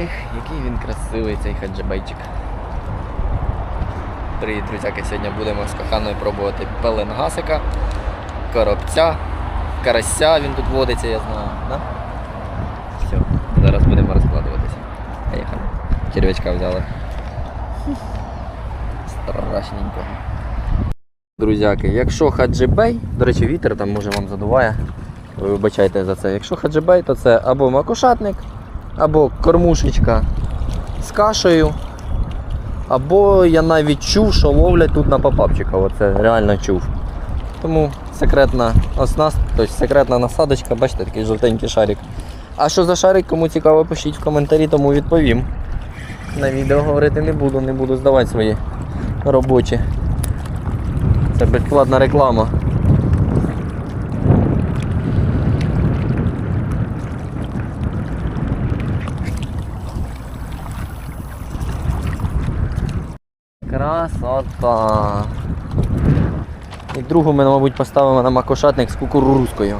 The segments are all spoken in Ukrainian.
Ех, який він красивий цей хаджибайчик. Привіт, друзяки! Сьогодні будемо з коханою пробувати пеленгасика, коробця, карася він тут водиться, я знаю. Да? Все, зараз будемо розкладуватися. Поїхали. Червячка взяли. Страшненького. Друзяки, якщо хаджибей, до речі, вітер там може вам задуває. Ви вибачайте за це. Якщо хаджибей, то це або макушатник, або кормушечка з кашею. Або я навіть чув, що ловлять тут на попапчика. Оце реально чув. Тому секретна оснast, тобто секретна насадочка, бачите, такий жовтенький шарик. А що за шарик, кому цікаво, пишіть в коментарі, тому відповім. На відео говорити не буду, не буду здавати свої робочі. Це безплатна реклама. Красота. І другу ми, мабуть, поставимо на макошатник з кукурузкою.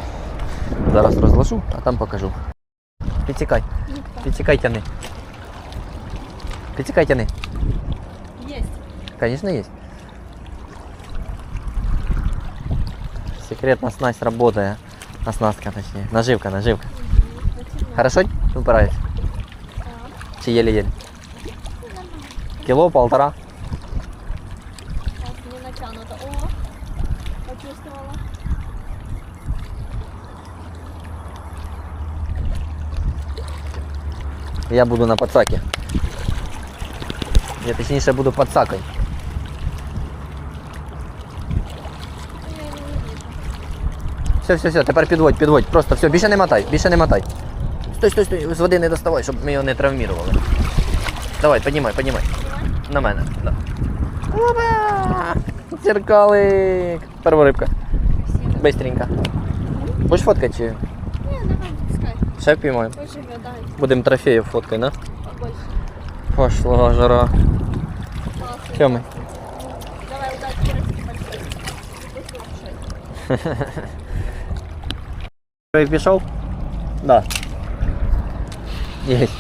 Зараз розложу, а там покажу. Підсікай. Підсікай тяни. Підсікай тяни. Есть. Конечно, есть. Секретная снасть работает. Оснастка, точнее. Наживка, наживка. Хорошо упирается? Чи еле-еле? Кило, полтора. Так, не натянуто. О, почувствовала. Я буду на подсаке. Я точніше буду подсакой. Все, все, все, тепер підводь, підводь. Просто все, більше не мотай, більше не мотай. Стой, стой, стой, з води не доставай, щоб ми його не травмірували. Давай, піднімай, піднімай. На мене. Да. Опа! Зеркалик. Перша рибка. Спасибо. Бистренько. Будеш фоткати чи. Ще піймаємо? Будемо трофеїв фоткати, да? Пошла жара. Тьоми. Давай, удачи, пішов? Да. Есть.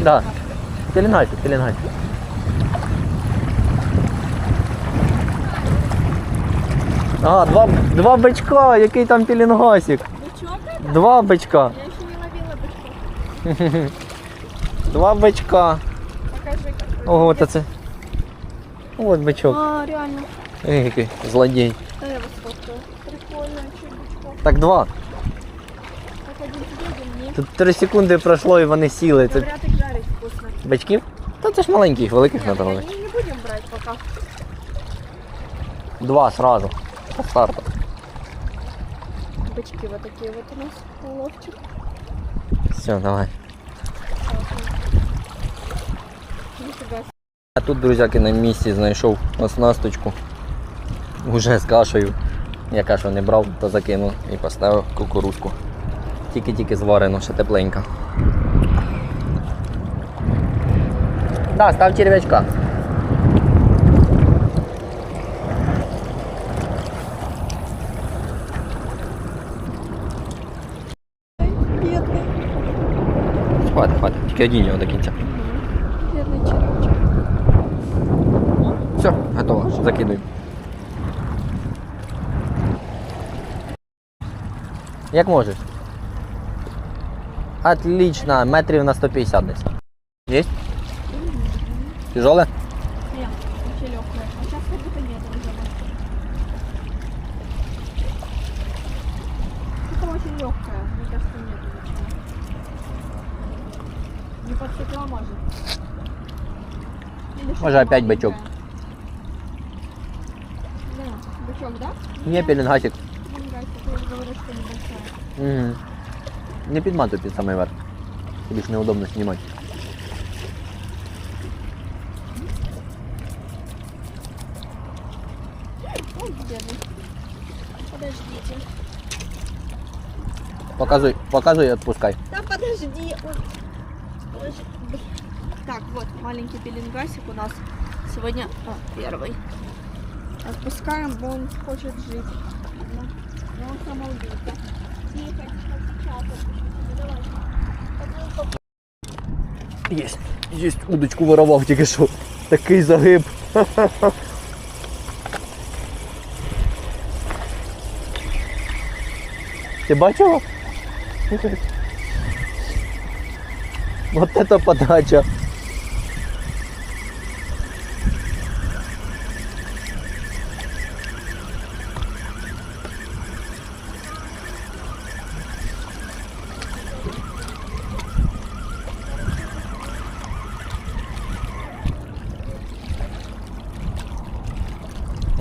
Да. Пеленгайся, пеленгайся. А, два, два бичка, який там пеленгасик. Бычок это? Два бичка. Я еще не ловила бычков. Два бичка. Покажи, как. Ого, та це. От бичок. А, реально. Ей, який злодій. Да, я вас сфоткаю. Прикольно, что бычков. Так два. Так один тебе, один мне. Тут три секунди пройшло і вони сіли. Це Говорят, их жарить вкусно. Батьків? Та це ж маленьких, великих Нет, надо мы ловити. не, не будем брать пока. Два сразу. По старту. Бычки вот такие вот у нас. Уловчик. Все, давай. А тут, друзяки, на місці знайшов оснасточку. Уже з кашею. Я кашу не брав, то закинув і поставив кукурузку. Тільки-тільки зварено, ще тепленька. Да, став черв'ячка. Тільки один його до кінця. Все, готово. Закидуй. Як можеш? Отлично, метрів на 150 десь. Есть? Тяжеле? подсекла, может. Или что-то Может, опять маленькое. бычок. Да, бычок, да? Ні, пеленгасик. Мне нравится, ты уже говоришь, что небольшая. Угу. Не підматуй під самий верх. Тобі ж неудобно знімати. Ой, бедный. Подождите. Показуй, показуй і відпускай. Да подожди. Ой. Подожди. Так, вот маленький пеленгасик у нас сегодня а, первый. Отпускаем, бо он хочет жить. Да. Он самоубийца. сейчас отпущу тебе, давай. Подвинь по- Єсть, єсть, удочку вирвав тільки що. Такий загиб. Ти бачила? Вот это подача.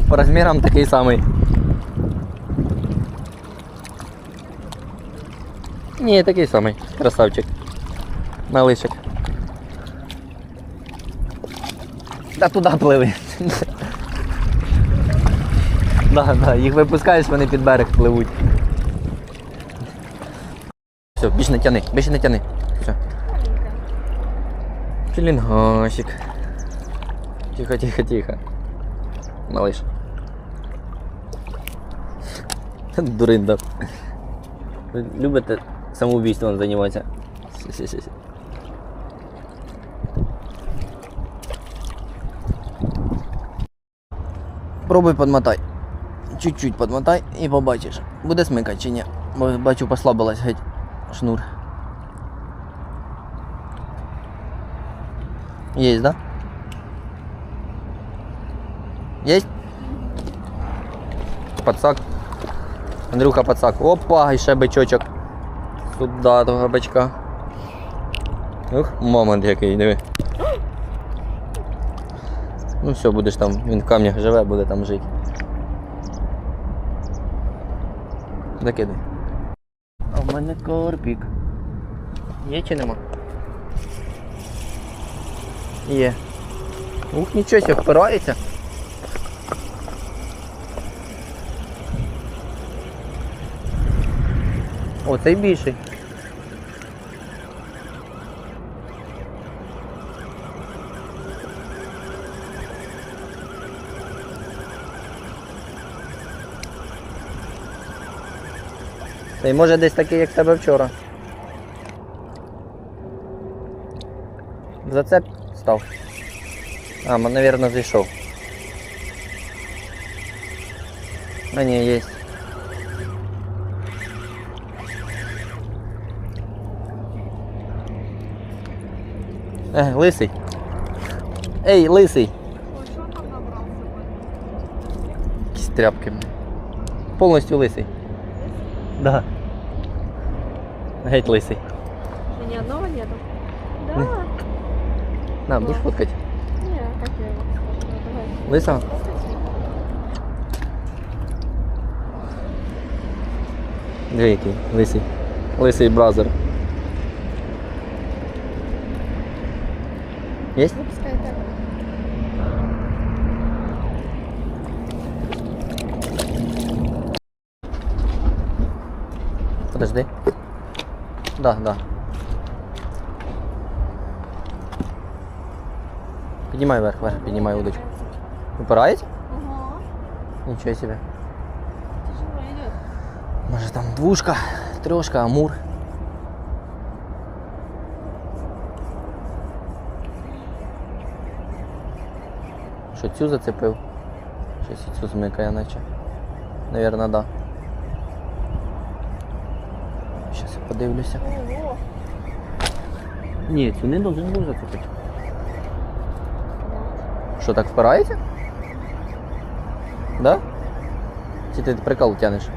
По розмірам такий самий. Ні, такий самий. Красавчик. Малишик. Та туди пливи. Да, да, їх випускаєш, вони під берег пливуть. Все, більш не тяни, більш не тяни. Все. Пілінгасик. Тихо, тихо, тихо. Малыш. Дурында. Ви любите самоубийством займатися? Пробуй подмотай. Чуть-чуть подмотай і побачиш. Буде смикати чи ні. Бо бачу послабилась геть шнур. Есть, да? Есть? Пацак. Андрюха пацак. Опа, і ще бичочок. Сюда того бичка. Ух, момент який, диви. Ну все, будеш там, він в камнях живе, буде там жити. Закидай. А в мене корпік. Є чи нема? Є. Ух, нічого себе, впирається. О, цей більший. Цей може десь такий, як в тебе вчора. Зацеп став. А, м, наверное, зайшов. А ні, є. Е, лисий. Ей, лисий. Якісь тряпки. Повністю лисий. Да. Геть лисий. Что, ни одного нету? Да. Не. На, будеш фоткати? Не, как я его скажу? Ну, давай. Лиса? Диви який, лисий. Лисий бразер. Єсть? Выпускай так. Подожди. Да, да. Піднімай вверх, вверх, піднімай удочку. Упирається? Ага. Нічого себе. Тяжело идет. Може там двушка, трошка, амур. Що цю зацепив? Щось і цю змикає наче. Навірно, да. Подивлюся. Ого. Ні, цю не должен був зацепити. Що так впирається? Да? Чи ти прикол тянеш?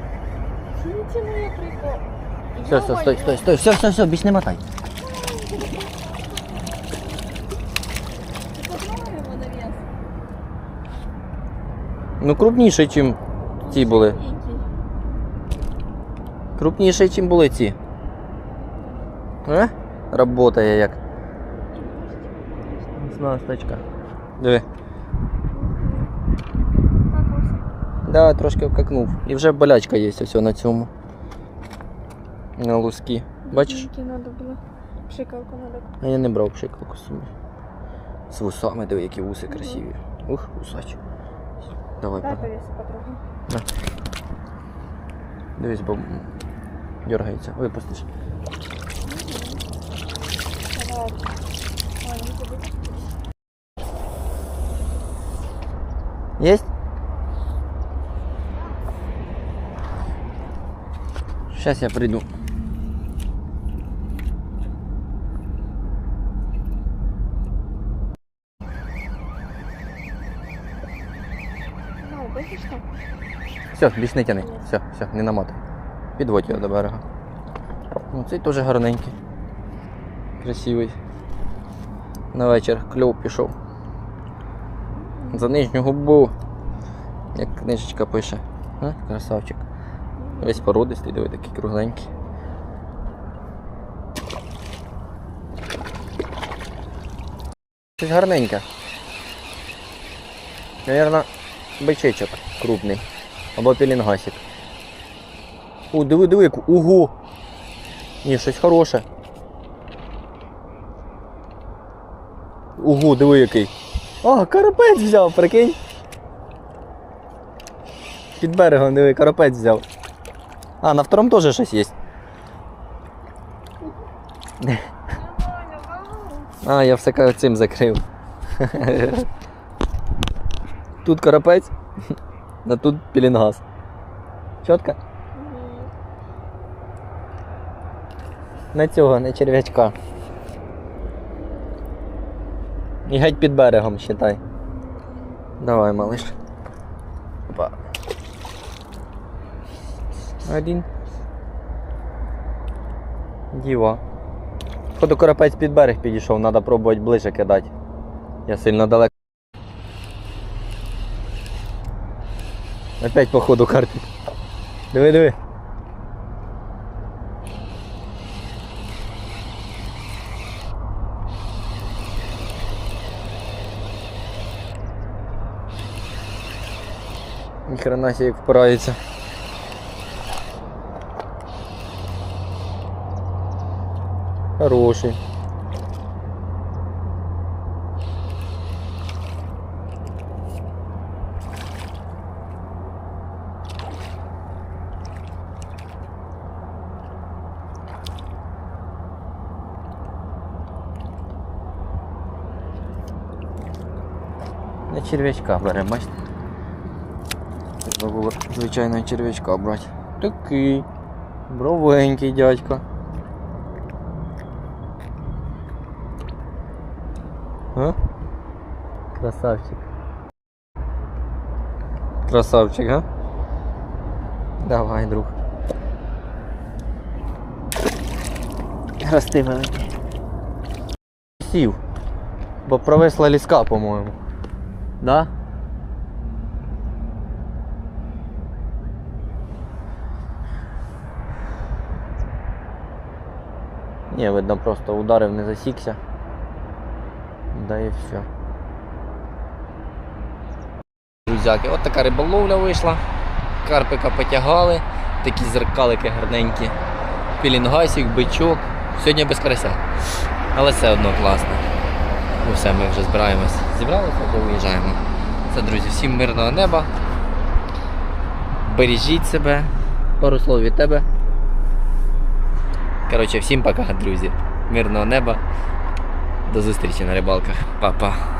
Не тяну я прикол. Все, все, стой, стой, стой, все, все, все, більш не мотай. Ну крупніший, ніж ці були. Крупніший, ніж були ці. Е? Работає як. Снасточка. Диви. Да, трошки вкакнув. І вже болячка є ось на цьому. На лускі. Бачиш? Пшикалку надо. А я не брав пшикалку собі. З вусами, диви, які вуси красиві. Ух, вусач. Давай, Дай па. повесить потрогай. Дивись, бо дергається. Випустиш. Есть? Сейчас я приду. Все, більш не тяни. Все, все, не намотай. Підводь його до берега. Ну, цей теж гарненький. Красивий. На вечір кльов пішов. За нижню губу. Як книжечка пише. А? Красавчик. Весь породистий, диви, такий кругленький. Щось гарненьке. Наверно, бичечок крупний. Або пілінгасик. О, диви, диви, яку. Ого! Ні, щось хороше. Ого, диви який. О, карапець взяв, прикинь. Під берегом диви, карапець взяв. А, на втором теж щось є. А, я все цим закрив. Тут карапець, а тут пілінгаз. Чітко? На цього, на черв'ячка. І геть під берегом, считай. Давай, малыш. Опа. Один. Діва. Походу карапець під берег підійшов, треба пробувати ближче кидати. Я сильно далеко. Опять походу карпик. Диви, диви. Ніхрена себе як впирається. Хороший. На черв'ячка беремо? Треба було звичайного черв'ячка брати. Такий. Бровенький дядько. А? Красавчик. Красавчик, а? Давай, друг. Рости маленький. Сів. Бо провисла ліска, по-моєму. Да? Ні, видно, просто ударив, не засікся. Да і все. Друзяки, от така риболовля вийшла. Карпика потягали, такі зеркалики гарненькі. Пілінгасик, бичок. Сьогодні без карася. Але все одно класно. Ну все, ми вже збираємось. Зібралися, то виїжджаємо. Це, друзі, всім мирного неба. Бережіть себе. Пару слов від тебе. Коротше, всім пока, друзі. Мирного неба. До зустрічі на рибалках. Па-па.